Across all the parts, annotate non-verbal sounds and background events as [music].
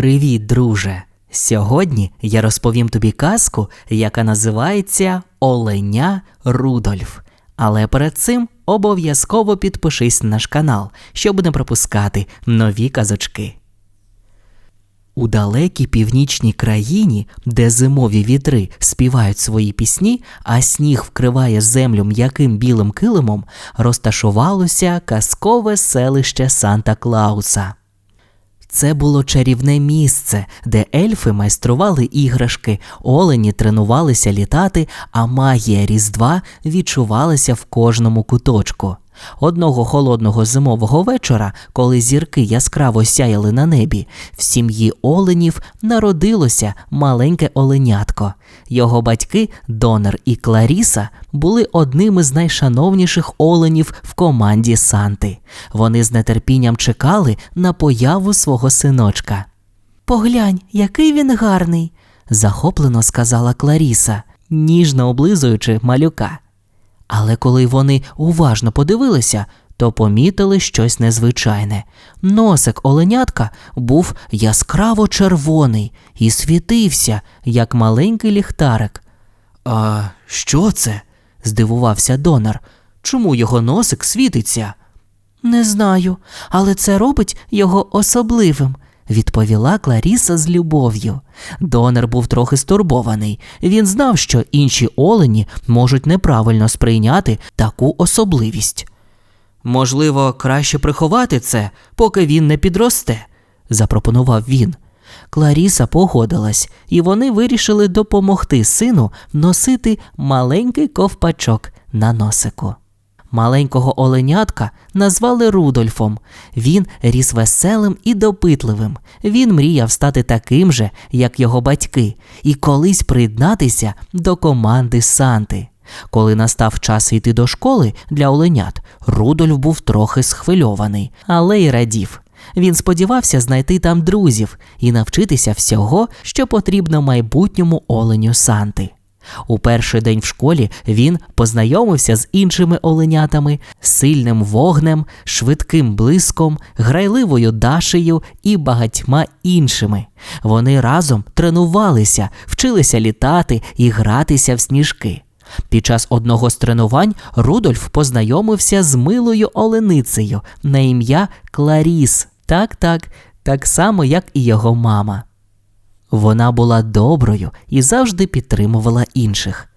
Привіт, друже! Сьогодні я розповім тобі казку, яка називається Оленя Рудольф. Але перед цим обов'язково підпишись на наш канал, щоб не пропускати нові казочки. У далекій північній країні, де зимові вітри співають свої пісні, а сніг вкриває землю м'яким білим килимом, розташувалося казкове селище Санта Клауса. Це було чарівне місце, де ельфи майстрували іграшки, олені тренувалися літати, а магія Різдва відчувалася в кожному куточку. Одного холодного зимового вечора, коли зірки яскраво сяяли на небі, в сім'ї оленів народилося маленьке оленятко. Його батьки Донер і Кларіса були одними з найшановніших оленів в команді Санти. Вони з нетерпінням чекали на появу свого синочка. Поглянь, який він гарний, захоплено сказала Кларіса, ніжно облизуючи малюка. Але коли вони уважно подивилися, то помітили щось незвичайне. Носик оленятка був яскраво червоний і світився, як маленький ліхтарик. А що це? здивувався донор. Чому його носик світиться? Не знаю, але це робить його особливим, відповіла Кларіса з любов'ю. Донор був трохи стурбований. Він знав, що інші олені можуть неправильно сприйняти таку особливість. Можливо, краще приховати це, поки він не підросте, запропонував він. Кларіса погодилась, і вони вирішили допомогти сину носити маленький ковпачок на носику. Маленького оленятка назвали Рудольфом. Він ріс веселим і допитливим. Він мріяв стати таким же, як його батьки, і колись приєднатися до команди Санти. Коли настав час йти до школи для оленят, Рудольф був трохи схвильований, але й радів. Він сподівався знайти там друзів і навчитися всього, що потрібно майбутньому оленю Санти. У перший день в школі він познайомився з іншими оленятами, сильним вогнем, швидким блиском, грайливою дашею і багатьма іншими. Вони разом тренувалися, вчилися літати і гратися в сніжки. Під час одного з тренувань Рудольф познайомився з милою оленицею на ім'я Кларіс. Так, так, так само, як і його мама. Вона була доброю і завжди підтримувала інших.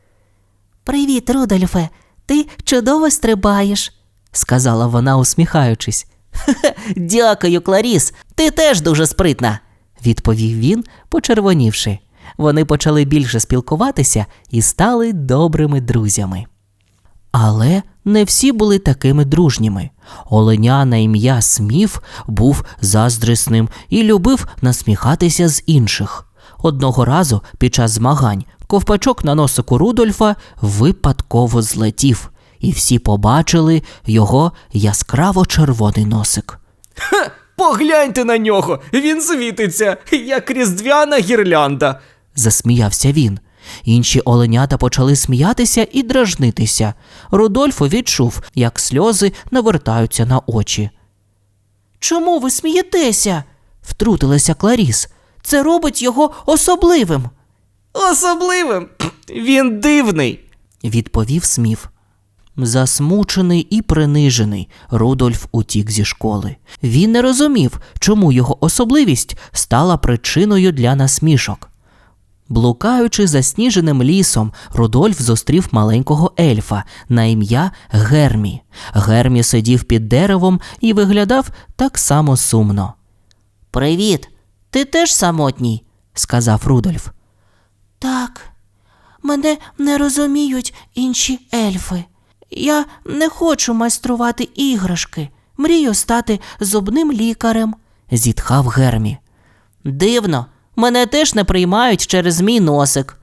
Привіт, Рудольфе, ти чудово стрибаєш, сказала вона, усміхаючись. Дякую, Кларіс, ти теж дуже спритна, відповів він, почервонівши. Вони почали більше спілкуватися і стали добрими друзями. Але не всі були такими дружніми. Оленя на ім'я Сміф був заздрисним і любив насміхатися з інших. Одного разу під час змагань ковпачок на носику Рудольфа випадково злетів, і всі побачили його яскраво червоний носик. Ха, погляньте на нього, він світиться, як різдвяна гірлянда. засміявся він. Інші оленята почали сміятися і дражнитися. Рудольфо відчув, як сльози навертаються на очі. Чому ви смієтеся? втрутилася Кларіс. Це робить його особливим, Особливим. [clears throat] Він дивний. відповів Сміф. Засмучений і принижений, Рудольф утік зі школи. Він не розумів, чому його особливість стала причиною для насмішок. Блукаючи засніженим лісом, Рудольф зустрів маленького ельфа на ім'я Гермі. Гермі сидів під деревом і виглядав так само сумно. Привіт, ти теж самотній, сказав Рудольф. Так, мене не розуміють інші ельфи. Я не хочу майструвати іграшки. Мрію стати зубним лікарем, зітхав Гермі. Дивно, мене теж не приймають через мій носик,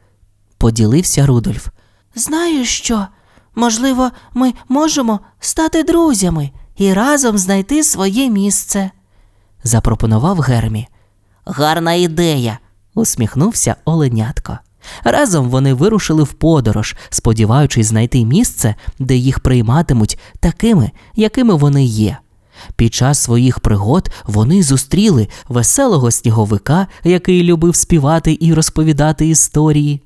поділився Рудольф. Знаю що? Можливо, ми можемо стати друзями і разом знайти своє місце, запропонував Гермі. Гарна ідея, усміхнувся Оленятко. Разом вони вирушили в подорож, сподіваючись знайти місце, де їх прийматимуть такими, якими вони є. Під час своїх пригод вони зустріли веселого сніговика, який любив співати і розповідати історії.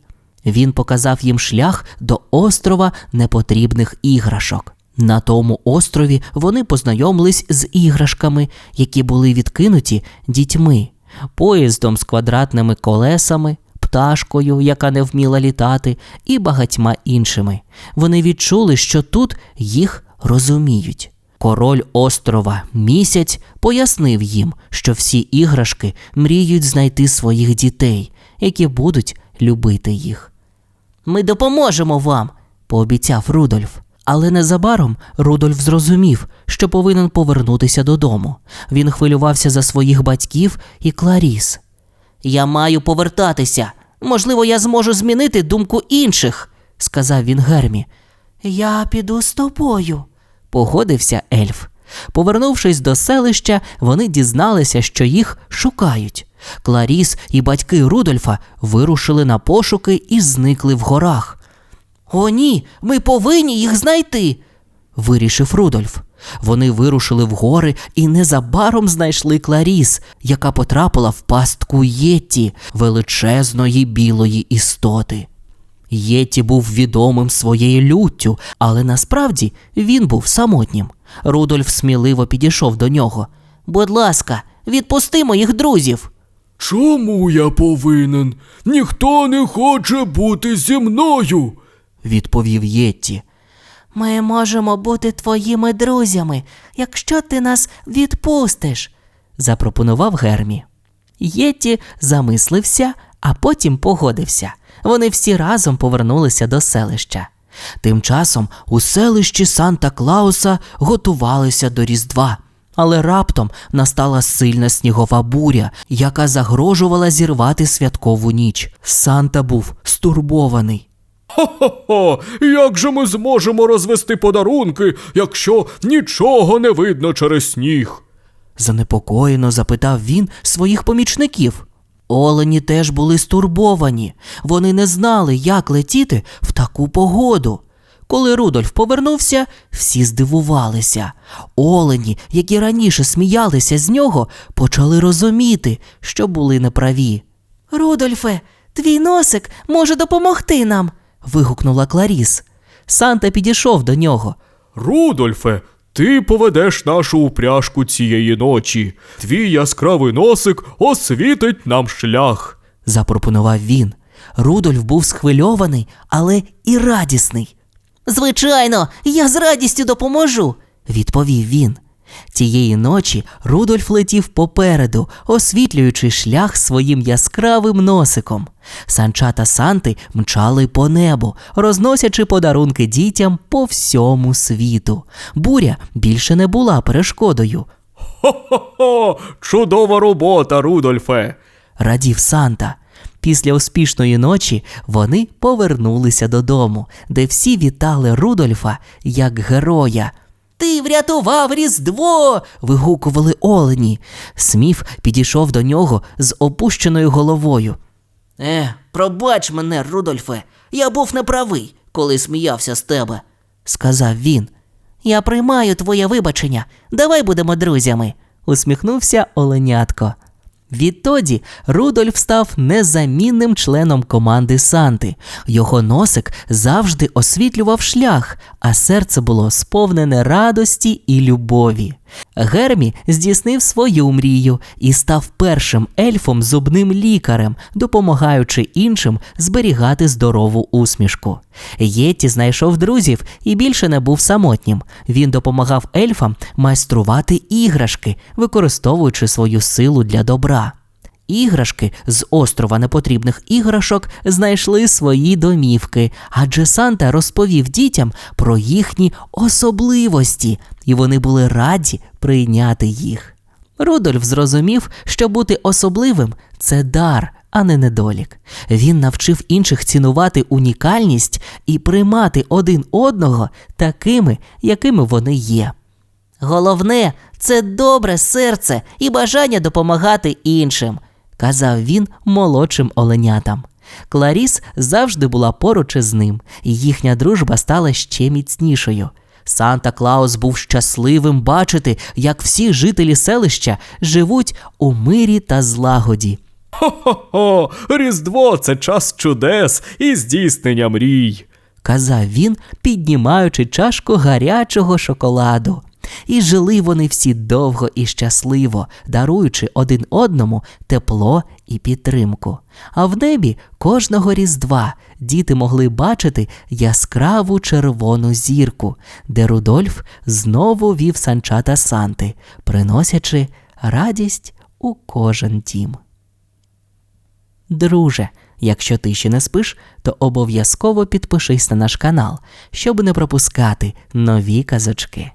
Він показав їм шлях до острова непотрібних іграшок. На тому острові вони познайомились з іграшками, які були відкинуті дітьми, поїздом з квадратними колесами, пташкою, яка не вміла літати, і багатьма іншими. Вони відчули, що тут їх розуміють. Король острова місяць пояснив їм, що всі іграшки мріють знайти своїх дітей, які будуть любити їх. Ми допоможемо вам, пообіцяв Рудольф. Але незабаром Рудольф зрозумів, що повинен повернутися додому. Він хвилювався за своїх батьків і Кларіс. Я маю повертатися. Можливо, я зможу змінити думку інших, сказав він Гермі. Я піду з тобою, погодився ельф. Повернувшись до селища, вони дізналися, що їх шукають. Кларіс і батьки Рудольфа вирушили на пошуки і зникли в горах. О, ні, ми повинні їх знайти, вирішив Рудольф. Вони вирушили в гори і незабаром знайшли Кларіс, яка потрапила в пастку Єтті, величезної білої істоти. Єтті був відомим своєю люттю, але насправді він був самотнім. Рудольф сміливо підійшов до нього. Будь ласка, відпусти моїх друзів. Чому я повинен? Ніхто не хоче бути зі мною. відповів Єтті. Ми можемо бути твоїми друзями, якщо ти нас відпустиш, запропонував Гермі. Єтті замислився, а потім погодився. Вони всі разом повернулися до селища. Тим часом у селищі Санта Клауса готувалися до Різдва. Але раптом настала сильна снігова буря, яка загрожувала зірвати святкову ніч. Санта був стурбований. Хо-хо-хо, як же ми зможемо розвести подарунки, якщо нічого не видно через сніг? Занепокоєно запитав він своїх помічників. Олені теж були стурбовані. Вони не знали, як летіти в таку погоду. Коли Рудольф повернувся, всі здивувалися. Олені, які раніше сміялися з нього, почали розуміти, що були неправі. Рудольфе, твій носик може допомогти нам. вигукнула Кларіс. Санта підійшов до нього. Рудольфе, ти поведеш нашу упряжку цієї ночі. Твій яскравий носик освітить нам шлях. запропонував він. Рудольф був схвильований, але і радісний. Звичайно, я з радістю допоможу, відповів він. Тієї ночі Рудольф летів попереду, освітлюючи шлях своїм яскравим носиком. Санчата Санти мчали по небу, розносячи подарунки дітям по всьому світу. Буря більше не була перешкодою. Хо-хо-хо, чудова робота, Рудольфе. радів Санта. Після успішної ночі вони повернулися додому, де всі вітали Рудольфа як героя. Ти врятував Різдво. вигукували олені. Сміф підійшов до нього з опущеною головою. Е, пробач мене, Рудольфе, я був неправий, коли сміявся з тебе, сказав він. Я приймаю твоє вибачення. Давай будемо друзями, усміхнувся Оленятко. Відтоді Рудольф став незамінним членом команди Санти. Його носик завжди освітлював шлях, а серце було сповнене радості і любові. Гермі здійснив свою мрію і став першим ельфом зубним лікарем, допомагаючи іншим зберігати здорову усмішку. Єті знайшов друзів і більше не був самотнім. Він допомагав ельфам майструвати іграшки, використовуючи свою силу для добра. Іграшки з острова непотрібних іграшок знайшли свої домівки, адже Санта розповів дітям про їхні особливості, і вони були раді прийняти їх. Рудольф зрозумів, що бути особливим це дар, а не недолік. Він навчив інших цінувати унікальність і приймати один одного такими, якими вони є. Головне це добре серце і бажання допомагати іншим, казав він молодшим оленятам. Кларіс завжди була поруч із ним, і їхня дружба стала ще міцнішою. Санта Клаус був щасливим бачити, як всі жителі селища живуть у мирі та злагоді. Хо-хо-хо, Різдво це час чудес і здійснення мрій. казав він, піднімаючи чашку гарячого шоколаду. І жили вони всі довго і щасливо, даруючи один одному тепло і підтримку. А в небі кожного різдва діти могли бачити яскраву червону зірку, де Рудольф знову вів санчата Санти, приносячи радість у кожен дім. Друже, якщо ти ще не спиш, то обов'язково підпишись на наш канал, щоб не пропускати нові казочки.